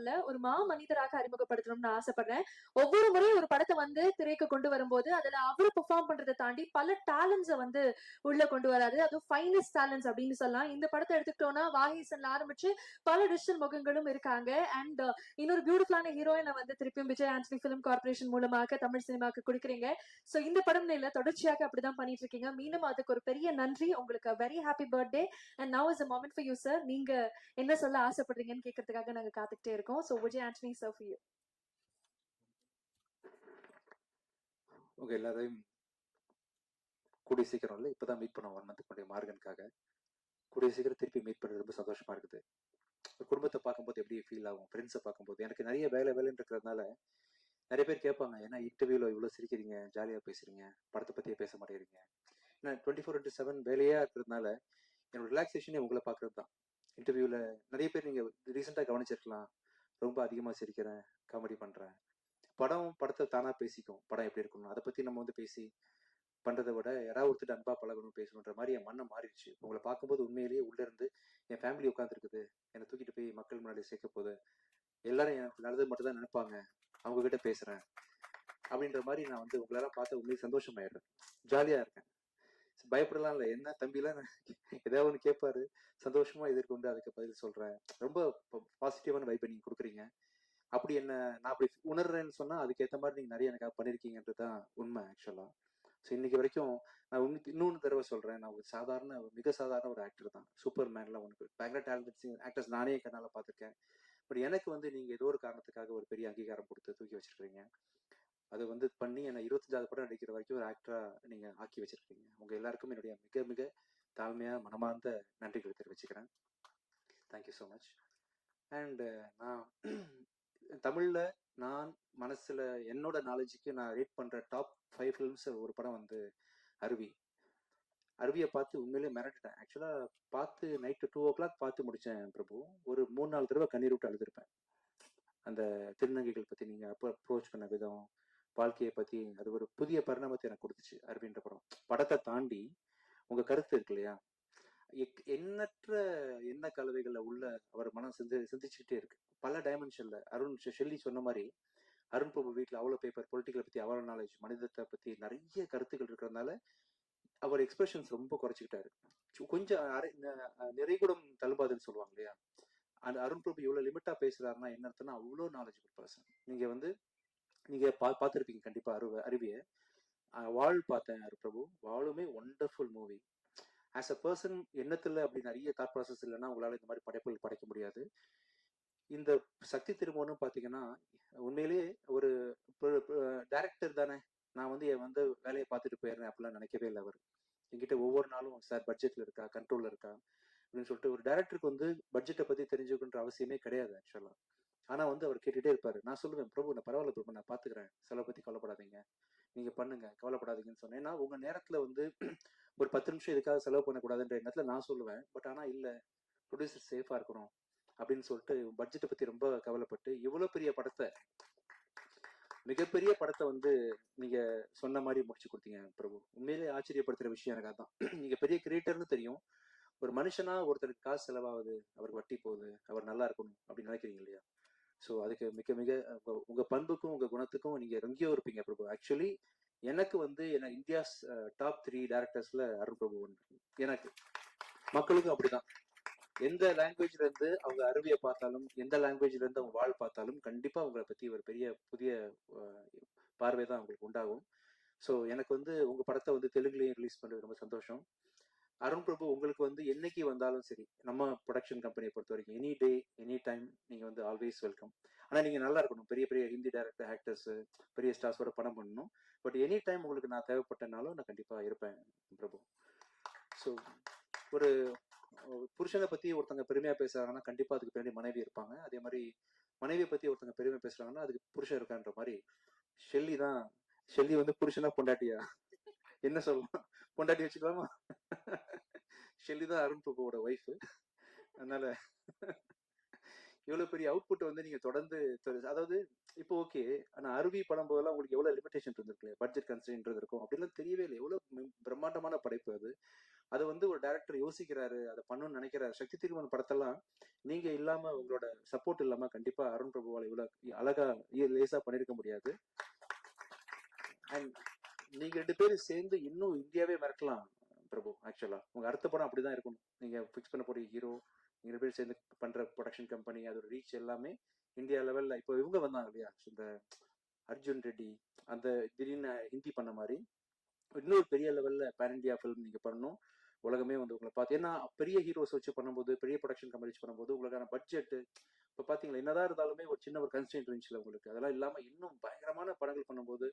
சொல்ல ஒரு மா மனிதராக அறிமுகப்படுத்தணும்னு ஆசைப்படுறேன். ஒவ்வொரு முறையும் ஒரு படத்தை வந்து திரைக்கு கொண்டு வரும்போது அதுல அவரு பெர்ஃபார்ம் பண்றதை தாண்டி பல டேலண்ட்ஸை வந்து உள்ள கொண்டு வராது. அதுவும் ஃபைனஸ்ட் டேலண்ட்ஸ் அப்படின்னு சொல்லலாம். இந்த படத்தை எடுத்துக்கிட்டோம்னா வாகீசன்ல ஆரம்பிச்சு பல டிஜிட்டல் முகங்களும் இருக்காங்க. அண்ட் uh, இன்னொரு பியூட்டிஃபுல்லான ஹீரோயினை வந்து திருப்பியும் விஜய் ஆண்டனி பிலிம் கார்பரேஷன் மூலமாக தமிழ் சினிமாவுக்கு கொடுக்குறீங்க. சோ இந்த படம் இல்ல தொடர்ச்சியாக அப்படிதான் பண்ணிட்டு இருக்கீங்க மீண்டும் அதுக்கு ஒரு பெரிய நன்றி. உங்களுக்கு very happy birthday and now is a moment for you sir நீங்க என்ன சொல்ல ஆசைப்படுறீங்கன்னு கேட்கறதுக்காக நாங்க காத்துக்கிட்டே இருக்கோம். So Vijay Antony sir for you உங்க எல்லாரையும் கூடிய சீக்கிரம் இல்லை இப்பதான் மீட் பண்ணோம் ஒன் மந்த்துக்கு மார்கனுக்காக. கூடிய சீக்கிரம் திருப்பி மீட் பண்ணுறது ரொம்ப சந்தோஷமா இருக்குது. குடும்பத்தை பார்க்கும்போது எப்படி ஃபீல் ஆகும் ஃப்ரெண்ட்ஸை பார்க்கும்போது எனக்கு நிறைய வேலை வேலைன்னு இருக்கிறதுனால நிறைய பேர் கேட்பாங்க ஏன்னா இன்டர்வியூல இவ்வளோ சிரிக்கிறீங்க ஜாலியாக பேசுறீங்க படத்தை பற்றியே பேச மாட்டேங்கிறீங்க. ஏன்னா டுவெண்ட்டி ஃபோர் இன்ட்டு செவன் வேலையாக இருக்கிறதுனால என்னோட ரிலாக்ஸேஷனே உங்களை பார்க்கறது தான் இன்டர்வியூவில் நிறைய பேர் நீங்கள் ரீசெண்டாக கவனிச்சிருக்கலாம் ரொம்ப அதிகமாக சிரிக்கிறேன் காமெடி பண்ணுறேன் படம் படத்தை தானாக பேசிக்கும். படம் எப்படி இருக்கணும் அதை பற்றி நம்ம வந்து பேசி பண்ணுறதை விட யாராவது ஒருத்தர் அன்பாக பழகணும் பேசணுன்ற மாதிரி என் மண்ணை மாறிடுச்சு. உங்களை பார்க்கும்போது உண்மையிலேயே உள்ளேருந்து என் ஃபேமிலி உட்காந்துருக்குது என்னை தூக்கிட்டு போய் மக்கள் முன்னாடி சேர்க்க போகுது. எல்லாரும் எனக்கு நல்லது மட்டும் தான் நினைப்பாங்க. அவங்க கிட்ட பேசுகிறேன் அப்படின்ற மாதிரி நான் வந்து உங்களெல்லாம் பார்த்து உண்மையிலே சந்தோஷமாயிடுறேன். ஜாலியாக இருக்கேன். பயப்படலாம் இல்லை. என்ன தம்பிலாம் ஏதாவது ஒன்று கேட்பாரு சந்தோஷமா எதிர்கொண்டு அதுக்கு பதில் சொல்றேன். ரொம்ப பாசிட்டிவான வைப்பை நீங்க கொடுக்குறீங்க. அப்படி என்ன நான் அப்படி உணர்றேன்னு சொன்னா அதுக்கேற்ற மாதிரி நீங்க நிறைய எனக்காக பண்ணிருக்கீங்கன்றது தான் உண்மை ஆக்சுவலா ஸோ இன்னைக்கு வரைக்கும் நான் உன் இன்னொன்று தடவை சொல்றேன். நான் ஒரு சாதாரண மிக சாதாரண ஒரு ஆக்டர் தான். சூப்பர் மேன்லாம் உனக்கு பயங்கர டேலண்டட் ஆக்டர்ஸ் நானே கண்ணால பார்த்துருக்கேன். பட் எனக்கு வந்து நீங்க ஏதோ ஒரு காரணத்துக்காக ஒரு பெரிய அங்கீகாரம் கொடுத்து தூக்கி வச்சிருக்கீங்க அதை வந்து பண்ணி என்னை இருபத்தஞ்சாவது படம் நடிக்கிற வரைக்கும் ஒரு ஆக்டரா நீங்க ஆக்கி வச்சிருக்கீங்க. உங்க எல்லாருக்கும் என்னுடைய மிக மிக தாழ்மையா மனமார்ந்த நன்றிகளை தெரிவிச்சுக்கிறேன். தேங்க்யூ ஸோ மச் அண்ட் நான் தமிழ்ல நான் மனசுல என்னோட நாலேஜுக்கு நான் ரீட் பண்ற டாப் ஃபைவ் ஃபிலிம்ஸ் ஒரு படம் வந்து அருவி. அருவியை பார்த்து உண்மையிலேயே மிரட்டுட்டேன். ஆக்சுவலா பார்த்து நைட்டு டூ ஓ கிளாக் பார்த்து முடிச்சேன் பிரபு. ஒரு மூணு நாலு தடவை கண்ணீர் விட்டு அழுதுருப்பேன். அந்த திருநங்கைகள் பத்தி நீங்க அப்போ அப்ரோச் பண்ண விதம் வாழ்க்கையை பத்தி அது ஒரு புதிய பரிணாமத்தை எனக்கு கொடுத்துச்சு அருவின்ற படம். படத்தை தாண்டி உங்க கருத்து இருக்கு இல்லையா? எக்- எண்ணற்ற எண்ண கலவைகள்ல உள்ள அவர் மனம் சிந்தி சிந்திச்சுக்கிட்டே இருக்கு. பல டைமென்ஷன்ல அருண் ஷெல்லி சொன்ன மாதிரி அருண் பிரபு வீட்ல அவ்வளவு பேப்பர் பொலிட்டிக்கலை பத்தி அவ்வளவு நாலேஜ் மனிதத்தை பத்தி நிறைய கருத்துக்கள் இருக்கிறதுனால அவர் எக்ஸ்பிரஷன்ஸ் ரொம்ப குறைச்சிக்கிட்டாரு. கொஞ்சம் அரை- நிறைகுடம் தள்ளுபாதுன்னு சொல்லுவாங்க இல்லையா? அந்த அருண் பிரபு இவ்வளவு லிமிட்டா பேசுறாருன்னா என்ன அர்த்தம்னா அவ்வளோ நாலேஜபிள் பர்சன் நீங்க வந்து நீங்க பா பார்த்துருப்பீங்க கண்டிப்பா அருவ அருவிய. வால் பார்த்தேன் Arun Prabhu? வாழுமே wonderful movie as a person எண்ணத்துல அப்படி நிறைய தாட் ப்ராசஸ் இல்லைன்னா உங்களால இந்த மாதிரி படைப்புகள் படைக்க முடியாது. இந்த சக்தி திருமணம் பாத்தீங்கன்னா உண்மையிலேயே ஒரு டைரக்டர் தானே. நான் வந்து என் வந்து வேலையை பார்த்துட்டு போயிடுறேன் அப்படிலாம் நினைக்கவே இல்லை அவர். என்கிட்ட ஒவ்வொரு நாளும் சார் பட்ஜெட்ல இருக்கா கண்ட்ரோல்ல இருக்கா அப்படின்னு சொல்லிட்டு ஒரு டைரக்டருக்கு வந்து பட்ஜெட்டை பத்தி தெரிஞ்சுக்கணுன்ற அவசியமே கிடையாது ஆக்சுவலா ஆனா வந்து அவர் கேட்டுட்டே இருப்பாரு. நான் சொல்லுவேன் பிரபு நான் பரவாயில்ல பிரபு நான் பாத்துக்கிறேன். செலவை பத்தி கவலைப்படாதீங்க. நீங்க பண்ணுங்க கவலைப்படாதீங்கன்னு சொன்னேன். ஏன்னா உங்க நேரத்துல வந்து ஒரு பத்து நிமிஷம் இதுக்காக செலவு பண்ணக்கூடாதுன்ற எண்ணத்துல நான் சொல்லுவேன். பட் ஆனா இல்ல ப்ரொடியூசர் சேஃபா இருக்கணும். அப்படின்னு சொல்லிட்டு பட்ஜெட்டை பத்தி ரொம்ப கவலைப்பட்டு இவ்வளவு பெரிய படத்தை மிகப்பெரிய படத்தை வந்து நீங்க சொன்ன மாதிரி முடிச்சு கொடுத்தீங்க பிரபு. உண்மையிலேயே ஆச்சரியப்படுத்துற விஷயம் எனக்கு அதான். நீங்க பெரிய கிரியேட்டர்னு தெரியும். ஒரு மனுஷனா ஒருத்தருக்கு காசு செலவாகுது அவருக்கு வட்டி போகுது அவர் நல்லா இருக்கணும் அப்படின்னு நினைக்கிறீங்க இல்லையா? ஸோ அதுக்கு மிக மிக உங்க- பண்புக்கும் உங்க குணத்துக்கும் நீங்க எங்கேயோ இருப்பீங்க பிரபு. ஆக்சுவலி எனக்கு வந்து என்ன இந்தியாஸ் டாப் த்ரீ டேரக்டர்ஸ்ல அருண் பிரபு ஒன்று எனக்கு. மக்களுக்கும் அப்படிதான். எந்த லாங்குவேஜ்ல இருந்து அவங்க அருவியை பார்த்தாலும் எந்த லாங்குவேஜ்ல இருந்து அவங்க வாழ் பார்த்தாலும் கண்டிப்பா அவங்களை பத்தி ஒரு பெரிய புதிய பார்வை தான் அவங்களுக்கு உண்டாகும். ஸோ எனக்கு வந்து உங்க படத்தை வந்து தெலுங்குலையும் ரிலீஸ் பண்றது ரொம்ப சந்தோஷம். அருண் பிரபு உங்களுக்கு வந்து என்னைக்கு வந்தாலும் சரி நம்ம ப்ரொடக்ஷன் கம்பெனியை பொறுத்த வரைக்கும் எனி டே எனி டைம் நீங்க வந்து ஆல்வேஸ் வெல்கம் ஆனா நீங்க நல்லா இருக்கணும். பெரிய பெரிய ஹிந்தி டேரக்டர் ஆக்டர்ஸ் பெரிய ஸ்டார்ஸோட படம் பண்ணணும். பட் எனி டைம் உங்களுக்கு நான் தேவைப்பட்டனாலும் நான் கண்டிப்பா இருப்பேன் பிரபு. ஸோ ஒரு புருஷனை பத்தி ஒருத்தங்க பெருமையா பேசுறாங்கன்னா கண்டிப்பா அதுக்கு பின்னாடி மனைவி இருப்பாங்க. அதே மாதிரி மனைவியை பத்தி ஒருத்தங்க பெருமை பேசுறாங்கன்னா அதுக்கு புருஷன் இருக்கான்ற மாதிரி ஷெல்லி தான் ஷெல்லி வந்து புருஷனா பொண்டாட்டியா? என்ன சொல்லலாம் பொண்டாட்டி வச்சுக்கலாமா? ஷெல்லி தான் அருண் பிரபுவோட ஒய்ஃப் அதனால இவ்வளவு பெரிய அவுட்புட் வந்து நீங்க தொடர்ந்து அதாவது இப்போ ஓகே ஆனா அருவி படம் போதெல்லாம் உங்களுக்கு எவ்வளவு லிமிடேஷன் இருந்திருக்கு பட்ஜெட் கன்சென்ட் இருக்கும். அப்படிலாம் தெரியவே இல்லை எவ்வளவு பிரம்மாண்டமான படைப்பு அது. அது வந்து ஒரு டைரக்டர் யோசிக்கிறாரு அதை பண்ணணும்னு நினைக்கிறாரு. சக்தி திருமணம் படத்தெல்லாம் நீங்க இல்லாம உங்களோட சப்போர்ட் இல்லாம கண்டிப்பா அருண் பிரபுவால் இவ்வளவு அழகா லேசா பண்ணிருக்க முடியாது. அண்ட் நீங்க ரெண்டு பேரும் சேர்ந்து இன்னும் இந்தியாவே மிரட்டலாம் பிரபு ஆக்சுவலா உங்க அடுத்த படம் அப்படிதான் இருக்கணும். நீங்க ஃபிக்ஸ் பண்ண போற ஹீரோ நீங்க ரெண்டு பேரும் சேர்ந்து பண்ற ப்ரொடக்ஷன் கம்பெனி அதோட ரீச் எல்லாமே இந்தியா லெவல்ல இப்போ இவங்க வந்தாங்க இல்லையா? இந்த அர்ஜுன் ரெட்டி அந்த திடீர்னு ஹிந்தி பண்ண மாதிரி. இன்னொரு பெரிய லெவல்ல பேன் இந்தியா ஃபிலிம் நீங்க பண்ணணும். உலகமே வந்து உங்களை பார்த்து ஏன்னா பெரிய ஹீரோஸ் வச்சு பண்ணும்போது பெரிய ப்ரொடக்ஷன் கம்பெனி வச்சு பண்ணும்போது உங்களுக்கான பட்ஜெட் இப்போ பாத்தீங்களா என்னதான் இருந்தாலுமே ஒரு சின்ன ஒரு கன்ஸ்டன்ட் இருந்துச்சுல உங்களுக்கு. அதெல்லாம் இல்லாம இன்னும் பயங்கரமான படங்கள் பண்ணும்போது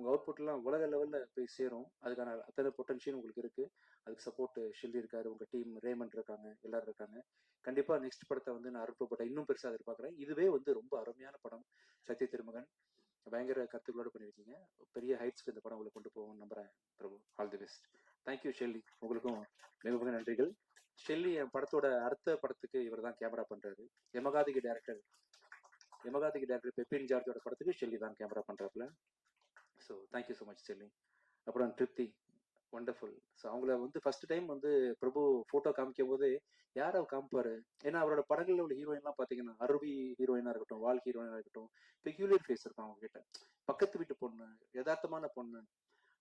உங்கள் அவுட்புட்லாம் உலக லெவலில் போய் சேரும். அதுக்கான அத்தனை பொட்டன்ஷியல் உங்களுக்கு இருக்குது அதுக்கு சப்போர்ட் ஷெல்லி இருக்காரு உங்கள் டீம் ரேமண்ட் இருக்காங்க எல்லாரும் இருக்காங்க. கண்டிப்பாக நெக்ஸ்ட் படத்தை வந்து நான் அருட்பட்ட இன்னும் பெருசாக எதிர்பார்க்குறேன். இதுவே வந்து ரொம்ப அருமையான படம். சத்ய திருமகன் பயங்கர கருத்துக்களோடு பண்ணியிருக்கீங்க. பெரிய ஹைட்ஸ்க்கு இந்த படம் உங்களை கொண்டு போகும் நம்புறேன் Prabhu. All the best thank you Shelly உங்களுக்கும் மிக மிக நன்றிகள். ஷெல்லி என் படத்தோட அடுத்த படத்துக்கு இவர் தான் கேமரா பண்றாரு. எமகாதிகி டேரக்டர் யமகாதிக்கு டேரக்டர் பெப்பின் ஜார்ஜோட படத்துக்கு ஷெல்லி தான் camera பண்றாப்புல. So thank you so much Shelly அப்புறம் திருப்தி. ஒண்டர்ஃபுல் ஸோ அவங்கள வந்து ஃபர்ஸ்ட் டைம் வந்து பிரபு ஃபோட்டோ காமிக்கும் போது யார் அவர் காமிப்பாரு? ஏன்னா அவரோட படங்களில் உள்ள ஹீரோயின்லாம் பார்த்தீங்கன்னா அருவி ஹீரோயினா இருக்கட்டும் வால் ஹீரோயினா இருக்கட்டும் பெக்யூலியர் ஃபேஸ் இருக்கும் அவங்க கிட்ட. பக்கத்து வீட்டு பொண்ணு யதார்த்தமான பொண்ணு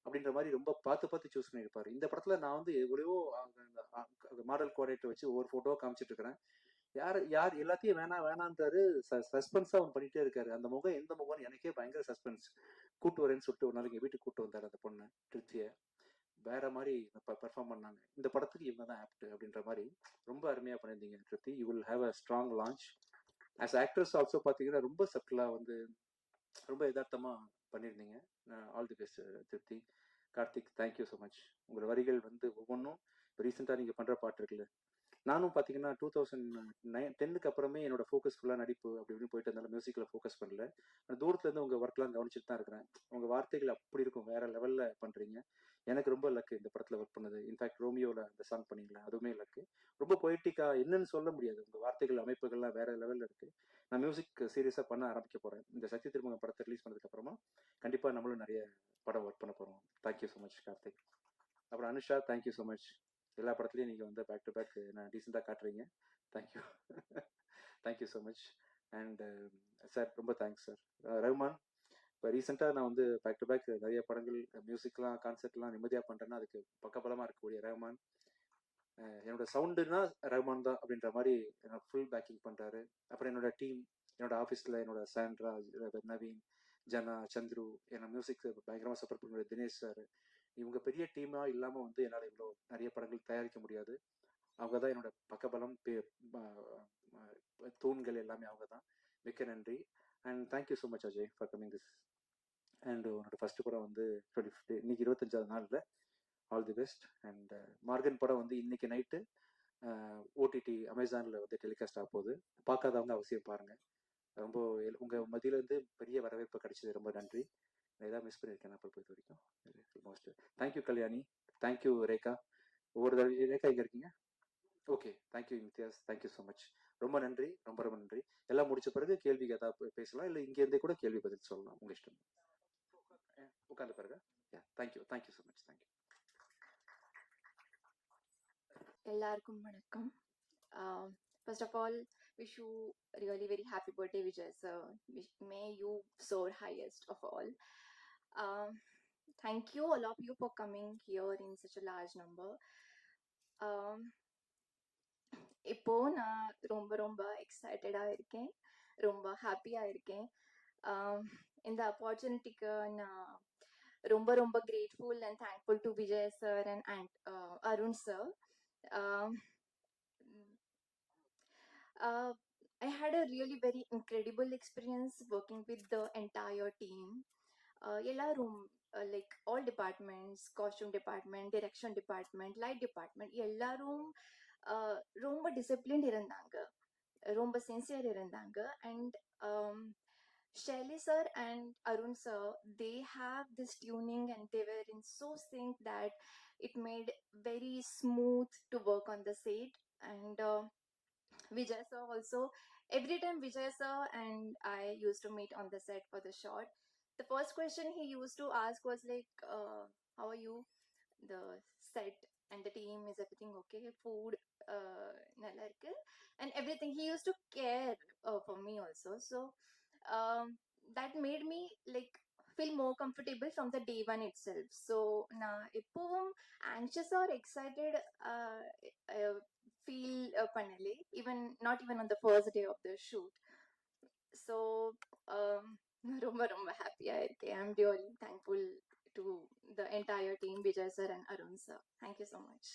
அப்படின்ற மாதிரி ரொம்ப பார்த்து பார்த்து சூஸ் பண்ணியிருப்பாரு. இந்த படத்துல நான் வந்து எவ்வளவோ மாடல் கோஆர்டினேட்டர் வச்சு ஒவ்வொரு ஃபோட்டோவாக காமிச்சிட்டு இருக்கிறேன். யார் யார் எல்லாத்தையும் வேணாம் வேணான்றாரு சஸ்பென்ஸா அவன் பண்ணிட்டே இருக்காரு. அந்த முகம் எந்த முகம்னு எனக்கே பயங்கர சஸ்பென்ஸ் கூட்டு வரேன்னு சொல்லிட்டு ஒரு நாளைக்கு வீட்டுக்கு கூட்டு வந்தாரு அந்த பொண்ணு திருப்திய. வேற மாதிரி பெர்ஃபார்ம் பண்ணாங்க. இந்த படத்துக்கு இவங்க தான் ஆப்ட் அப்படின்ற மாதிரி ரொம்ப அருமையா பண்ணியிருந்தீங்க Tripti. You will have a strong launch as actress also பார்த்தீங்கன்னா ரொம்ப சட்டிலா வந்து ரொம்ப யதார்த்தமா பண்ணியிருந்தீங்க. ஆல் தி பெஸ்ட் திருப்தி. கார்த்திக் தேங்க்யூ ஸோ மச் உங்களோட வரிகள் வந்து ஒவ்வொன்றும் இப்போ ரீசெண்டாக நீங்கள் பண்ணுற பாட்டு இருக்குல்ல நானும் பார்த்தீங்கன்னா டூ தௌசண்ட் நைன் டென்னுக்கு அப்புறமே என்னோட ஃபோக்கஸ் ஃபுல்லாக நடிப்பு அப்படி இப்படின்னு போயிட்டு இருந்தாலும் மியூசிக்கில் ஃபோக்கஸ் பண்ணல. நான் தூரத்துலேருந்து உங்கள் ஒர்க்லாம் கவனிச்சுட்டு தான் இருக்கிறேன். உங்கள் வார்த்தைகள் அப்படி இருக்கும் வேற லெவலில் பண்ணுறீங்க எனக்கு ரொம்ப லக்கு இந்த படத்தில் ஒர்க் பண்ணது. இன்ஃபேக்ட் ரோமியோவில் அந்த சாங் பண்ணீங்களா? அதுவுமே லக்கு ரொம்ப பொய்டிக்காக என்னன்னு சொல்ல முடியாது. உங்கள் வார்த்தைகள் அமைப்புகள்லாம் வேற லெவலில் இருக்குது நான் மியூசிக் சீரியஸாக பண்ண ஆரம்பிக்க போகிறேன் இந்த சக்தி திருமங்க படத்தை ரிலீஸ் பண்ணதுக்கப்புறமா கண்டிப்பாக நம்மளும் நிறைய படம் ஒர்க் பண்ண போகிறோம் தேங்க்யூ ஸோ மச் கார்த்திக். அப்புறம் அனுஷா தேங்க்யூ ஸோ மச் எல்லா படத்துலையும் நீங்கள் வந்து பேக் டு பேக் நான் டீசெண்டாக காட்டுறீங்க. Thank you thank you so much and sir ரொம்ப தேங்க்ஸ் சார் ரஹ்மான் இப்போ ரீசெண்டாக நான் வந்து பேக் டு பேக் நிறைய படங்கள் மியூசிக்லாம் கான்செர்ட்லாம் நிம்மதியாக பண்ணுறேன்னா அதுக்கு பக்கபலமாக இருக்கக்கூடிய ரஹ்மான் என்னோட சவுண்டுனா ரஹ்மான் தான் அப்படின்ற மாதிரி என்னோட ஃபுல் பேக்கிங் பண்ணுறாரு அப்புறம் என்னோட டீம் என்னோட ஆஃபீஸில் என்னோட சாண்ட்ரா நவீன் ஜனா சந்துரு என்னோட மியூசிக் பயங்கரமாக சப்போர்ட் பண்ணுற தினேஷ் சார் இவங்க பெரிய டீமா இல்லாம வந்து என்னால இவ்வளோ நிறைய படங்கள் தயாரிக்க முடியாது. அவங்க தான் என்னோட பக்கபலம் தூண்கள் எல்லாமே அவங்க தான் மிக்க நன்றி. And thank you so much Ajay for coming this and உன்னோட ஃபர்ஸ்ட் படம் வந்து டுவெண்ட்டி ஃபிஃப்டி இன்னைக்கு இருபத்தஞ்சாவது நாளில். All the best and Maargan படம் வந்து இன்னைக்கு நைட்டு ஓடிடி அமேசானில் வந்து டெலிகாஸ்ட் ஆக போகுது. பார்க்காதவங்க அவசியம் பாருங்க. ரொம்ப எல்- மதியிலேருந்து பெரிய வரவேற்பு கிடைச்சது. ரொம்ப நன்றி. ஏதாவது மிஸ் பண்ணியிருக்கேன் அப்போ பொறுத்த வரைக்கும் most thank you Kalyani thank you Rekha ஒவ்வொரு தடவை ரேகா எங்க இருக்கீங்க okay thank you Imtiaz thank you so much ரொம்ப நன்றி ரொம்ப ரொம்ப நன்றி எல்லாம் முடிச்ச பிறகு கேள்வி ஏதாவது பேசலாம் இல்லை இங்கேருந்தே கூட கேள்வி பதில் சொல்லலாம் உங்க இஷ்டம் உட்காந்து பாருங்க thank you thank you so much thank you எல்லாருக்கும் வணக்கம் first of all wish you really very happy birthday Vijay sir may you soar highest of all Thank you all of you for coming here in such a large number இப்போ நான் ரொம்ப ரொம்ப எக்ஸைட்டடா இருக்கேன் ரொம்ப ஹாப்பியா இருக்கேன் Um, இந்த ஆப்பர்ச்சுனிட்டிக்கு நான் ரொம்ப ரொம்ப grateful and thankful to Vijay sir and and Arun sir um, mm, uh, I had a really very incredible experience working with the entire team. Uh, எல்லாரும் like all departments costume department direction department light department எல்லாரும் uh, ரொம்ப discipline இருந்தாங்க ரொம்ப sincere இருந்தாங்க and Shelly sir and Arun sir, they have this tuning and they were in so sync that it made very smooth to work on the set. And uh, Vijay sir also, every time Vijay sir and I used to meet on the set for the shot, the first question he used to ask was like, uh, how are you? The set and the team, is everything okay? Food, uh, and everything. He used to care uh, for me also. So um, that made me like feel more comfortable from the day one itself. So now, if I'm anxious or excited, uh, uh feel uh, even not even on the first day of the shoot. So um, ரொம்ப ரொம்ப ஹாப்பியா இருக்கேன். I am really thankful to the entire team Vijay sir and Arun sir thank you so much